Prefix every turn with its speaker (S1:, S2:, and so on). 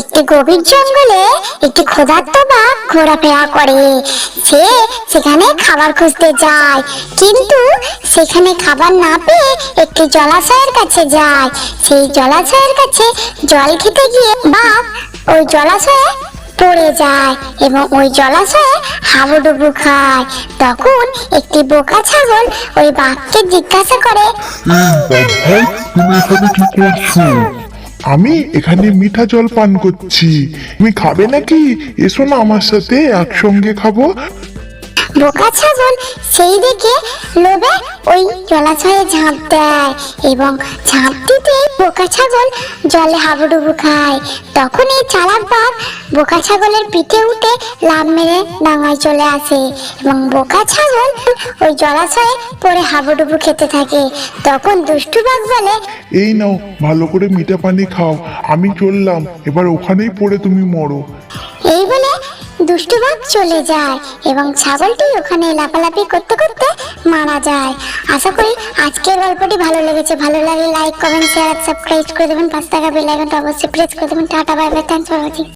S1: একটি গভীর জঙ্গলে একটি ক্ষুধার্ত বাঘ ঘোরাফেরা করে। সে সেখানে খাবার খুঁজতে যায়, কিন্তু সেখানে খাবার না পেয়ে একটি জলাশয়ের কাছে যায়। সেই জলাশয়ের কাছে জল খেতে গিয়ে বাঘ ওই জলাশয়ে পড়ে যায় এবং ওই জলাশয়ে হাবুডুবু খায়। তখন একটি বোকা ছাগল ওই বাঘকে জিজ্ঞাসা করে
S2: ভাই তুমি এখানে কি করছ? আমি এখানে মিঠা জল পান করছি। তুমি খাবে নাকি? এসো না আমার সাথে, একসঙ্গে খাব।
S1: বোকা ছাগল সেই দেখে লোভে ওই জলাশয়ে ঝাঁপ দেয় এবং ঝাঁপ দিতে বোকা ছাগল জলে হাবুডুবু খায়। তখন এই চালাক বাঘ বোকা ছাগলের পিঠে উঠে লাভ মেরে ডাঙায় চলে আসে এবং বোকা ছাগল ওই জলাশয়ে পড়ে হাবুডুবু খেতে থাকে। তখন দুষ্টু বাঘ বলে
S2: এই নাও ভালো করে মিঠা পানি খাও আমি চললাম এবার ওখানেই পড়ে তুমি মরো।
S1: এই বলে দুষ্টু বাঘ চলে যায় এবং ছাগলটি ওখানে লাফালাফি করতে করতে মারা যায়। আশা করি আজকের গল্পটি ভালো লেগেছে। ভালো লাগলে লাইক কমেন্ট শেয়ার সাবস্ক্রাইব করে দেবেন। পাঁচ টাকা বেল আইকনটা অবশ্যই প্রেস করে দেবেন। Tata bye bye thanks for watching